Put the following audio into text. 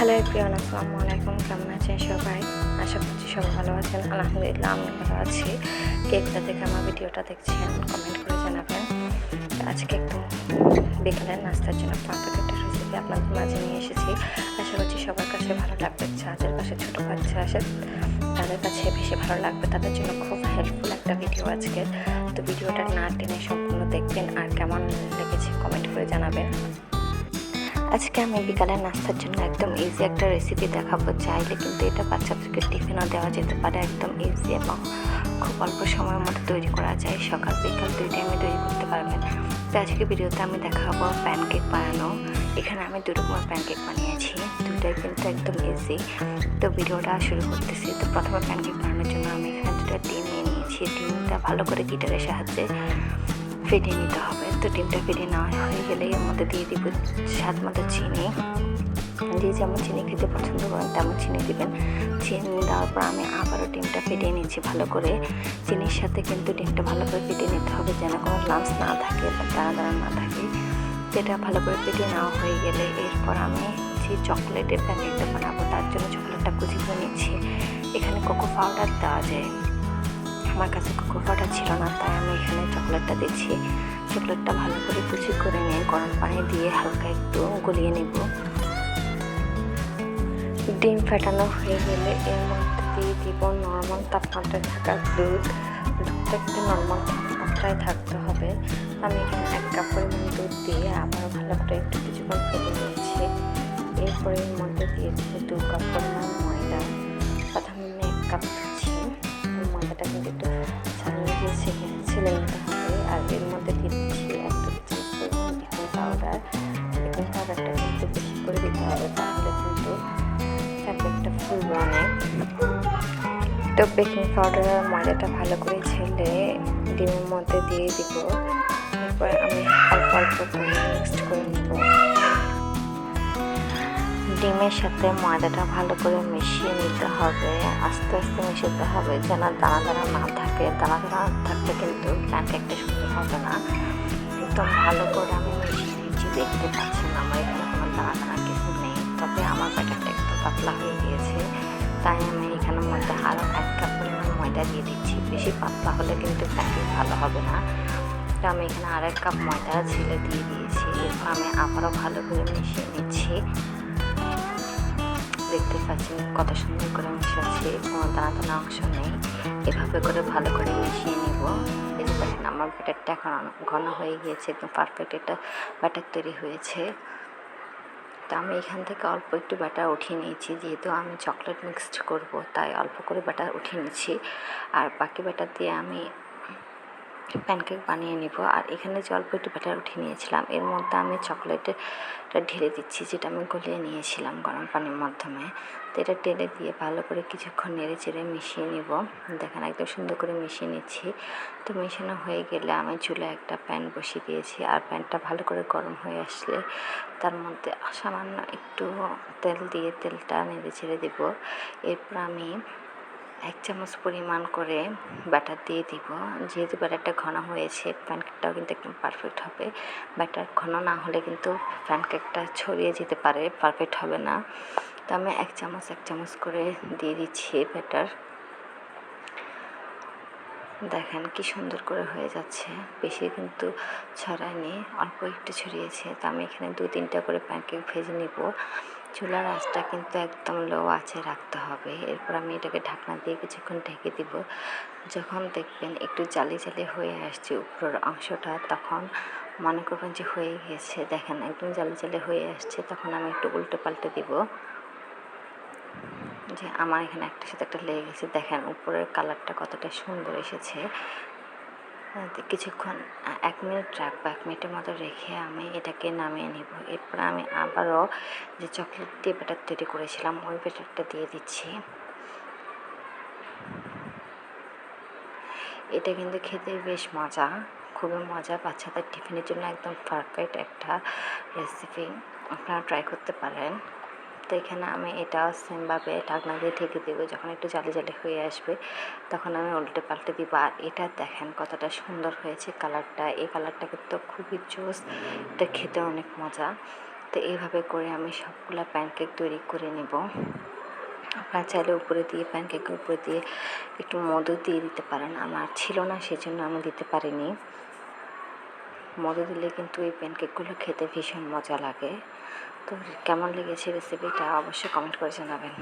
Hello everyone, আসসালামু আলাইকুম। কেমন আছেন সবাই? আশা করছি সবাই ভালো আছেন। আলহামদুলিল্লাহ, আমি ভালো আছি। কেকটা থেকে আমার ভিডিওটা দেখছেন কমেন্ট করে জানাবেন। আজকে একটু বিকেলের নাস্তার জন্য পারফেক্ট একটা রেসিপি আপনাদের মাঝে নিয়ে এসেছি। আশা করছি সবার কাছে ভালো লাগবে, যাদের কাছে ছোটো বাচ্চা আসে তাদের কাছে বেশি ভালো লাগবে। তাদের জন্য খুব হেল্পফুল একটা ভিডিও আজকে। তো ভিডিওটা না টেনে সম্পূর্ণ দেখবেন আর কেমন লেগেছে কমেন্ট করে জানাবেন। আজকে আমি বিকালের নাস্তার জন্য একদম ইজি একটা রেসিপি দেখাবো। চাইলে কিন্তু এটা বাচ্চাদেরকে টিফিনও দেওয়া যেতে পারে একদম ইজি এবং খুব অল্প সময়ের মধ্যে তৈরি করা যায়। সকাল বিকাল দুই টাইমে তৈরি করতে পারবেন। তো আজকে ভিডিওতে আমি দেখাবো প্যানকেক বানানো। এখানে আমি দু রকমের প্যানকেক বানিয়েছি। দুটাই কিন্তু একদম ইজি তো ভিডিওটা শুরু করতেছি। তো প্রথমে প্যানকেক বানানোর জন্য আমি এখানে দুটা ডিম নিয়ে নিয়েছি। ডিমটা ভালো করে গিটারের সাহায্যে ফেটে নিতে হবে। তো ডিমটা ফেটে নেওয়া হয়ে গেলে এর মধ্যে দিয়ে দিব স্বাদ মতো চিনি। যে যেমন চিনি খেতে পছন্দ করেন, তেমন চিনি দিবেন। চিনি দেওয়ার পর আমি আবারও ডিমটা ফেটিয়ে নিচ্ছি ভালো করে। চিনির সাথে কিন্তু ডিমটা ভালো করে ফেটিয়ে নিতে হবে যেন কোনো লাঞ্চ না থাকে বা দানা দানা না থাকে। সেটা ভালো করে ফেটিয়ে নেওয়া হয়ে গেলে এরপর আমি যে চকলেটের প্যাকেটটা বানাবো, তার জন্য চকলেটটা কুচি করে নিচ্ছি। এখানে কোকো পাউডার দেওয়া যায়। আমার কাছে কোকো ছিল না, তাই আমি এখানে চকলেটটা দিচ্ছি। চকলেটটা ভালো করে কুচি করে নিয়ে গরম পানি দিয়ে হালকা একটু গলিয়ে নেব। ডিম ফেটানো হয়ে গেলে এর মধ্যে দিয়ে দিব নর্মাল তাপমাত্রায় থাকা দুধ। দুধটা একটু নর্মাল তাপমাত্রায় থাকতে হবে। আমি এখানে এক কাপ পরিমাণ দুধ দিয়ে আবারও ভালো করে একটু কিছুক্ষণ ফেটে নিয়েছি। এরপরে এর মধ্যে দিয়ে দিয়েছি দু কাপ পরিমাণ ময়দা। প্রথমে আমি এক কাপ ময়দাটা কিন্তু একটু ছাড়িয়ে দিয়ে ছেঁকে ছেলে হবে আর এর মধ্যে দিচ্ছি এক টেবিল পাউডার বেকিং পাউডারটা কিন্তু বেশি করে দিতে হবে, তাহলে কিন্তু প্যাকেটটা ফুলবে অনেক তো বেকিং পাউডার আর ময়দাটা ভালো করে ছেলে ডিমের মধ্যে দিয়ে দিব। এরপর আমি অল্প অল্প করে মিক্সড করে ডিমের সাথে ময়দাটা ভালো করে মিশিয়ে নিতে হবে, আস্তে আস্তে মিশাতে হবে যেন দানা দানা না থাকে। দানা দানা থাকলে কিন্তু প্যানকেকটা সুন্দর হবে না। একদম ভালো করে আমি মিশিয়ে নিচ্ছি দেখতে পাচ্ছেন আমার এখানে কোনো দানা দানা কিছু নেই। তবে আমার ব্যাটারটা একটু পাতলা হয়ে গিয়েছে, তাই আমি এখানের মধ্যে আরও এক কাপ পরিমাণ ময়দা দিয়ে দিচ্ছি। বেশি পাতলা হলে কিন্তু প্যানকেক ভালো হবে না। তো আমি এখানে আর এক কাপ ময়দা ছেলে দিয়ে দিয়েছি, এরপর আমি আবারও ভালো করে মিশিয়ে নিচ্ছি। দেখতে পাচ্ছেন, কত সুন্দর করে মিশাচ্ছি কোনো দানা অংশ নেই। এভাবে করে ভালো করে মিশিয়ে নিব। এই দেখেন, আমার ব্যাটারটা এখন ঘন হয়ে গিয়েছে একদম পারফেক্ট একটা ব্যাটার তৈরি হয়েছে। তো আমি এখান থেকে অল্প একটু ব্যাটার উঠিয়ে নিয়েছি, যেহেতু আমি চকলেট মিক্সড করব, তাই অল্প করে ব্যাটার উঠিয়ে নিচ্ছি। আর বাকি ব্যাটার দিয়ে আমি প্যানকেক বানিয়ে নিব। আর এখানে যে অল্প একটু ব্যাটার উঠিয়ে নিয়েছিলাম, এর মধ্যে আমি চকলেটটা ঢেলে দিচ্ছি, যেটা আমি গলিয়ে নিয়েছিলাম গরম পানির মাধ্যমে। তো এটা ঢেলে দিয়ে ভালো করে কিছুক্ষণ নেড়ে চেড়ে মিশিয়ে নিব। দেখেন একদম সুন্দর করে মিশিয়ে নিচ্ছি। তো মেশানো হয়ে গেলে আমি চুলে একটা প্যান বসিয়ে দিয়েছি। আর প্যানটা ভালো করে গরম হয়ে আসলে তার মধ্যে সামান্য একটু তেল দিয়ে তেলটা নেড়ে ছেড়ে দেবো। এরপর আমি এক চামচ পরিমাণ করে ব্যাটার দিয়ে দিব। যেহেতু ব্যাটারটা ঘন হয়েছে প্যানকেকটাও কিন্তু একদম পারফেক্ট হবে। ব্যাটার ঘন না হলে কিন্তু প্যানকেকটা ছড়িয়ে যেতে পারে পারফেক্ট হবে না। তো আমি এক চামচ এক চামচ করে দিয়ে দিচ্ছি ব্যাটার দেখেন কি সুন্দর করে হয়ে যাচ্ছে। বেশি কিন্তু ছড়ায়নি, অল্প একটু ছড়িয়েছে। তো আমি এখানে দু তিনটা করে প্যানকেক ভেজে নিব। চুলার আঁচটা কিন্তু একদম লো আছে রাখতে হবে। এরপর আমি এটাকে ঢাকনা দিয়ে কিছুক্ষণ ঢেকে দিব। যখন দেখবেন একটু জালি জালি হয়ে আসছে উপরের অংশটা, তখন মনে করবেন যে হয়ে গেছে। দেখেন একদম জালি জালি হয়ে আসছে, তখন আমি একটু উল্টে পাল্টে দিব। যে আমার এখানে একটা সাথে একটা লেগে গেছে। দেখেন উপরের কালারটা কতটা সুন্দর এসেছে। কিছুক্ষণ এক মিনিট রাখব এক মিনিটের মতো রেখে আমি এটাকে নামিয়ে নিব। এরপর আমি আবারও যে চকলেট দিয়ে ব্যাটার তৈরি করেছিলাম, ওই ব্যাটারটা দিয়ে দিচ্ছি। এটা কিন্তু খেতে বেশ মজা, খুবই মজা। বাচ্চাদের টিফিনের জন্য একদম পারফেক্ট একটা রেসিপি আপনারা ট্রাই করতে পারেন। তো এখানে আমি এটা সেমভাবে ঢাকনা দিয়ে ঢেকে দেবো, যখন একটু জালি জালি হয়ে আসবে, তখন আমি উল্টে পাল্টে দিব। আর এটা দেখেন কতটা সুন্দর হয়েছে কালারটা। এই কালারটা কিন্তু খুবই জোস, এটা খেতে অনেক মজা। তো এইভাবে করে আমি সবগুলো প্যানকেক তৈরি করে নেব। আপনারা চাইলে উপরে দিয়ে প্যানকেকের উপরে দিয়ে একটু মধু দিয়ে দিতে পারেন। আমার ছিল না, সেজন্য আমি দিতে পারিনি। মধু দিলে কিন্তু এই প্যানকেকগুলো খেতে ভীষণ মজা লাগে। তো কেমন লেগেছে রেসিপিটা অবশ্যই কমেন্ট করে জানাবেন।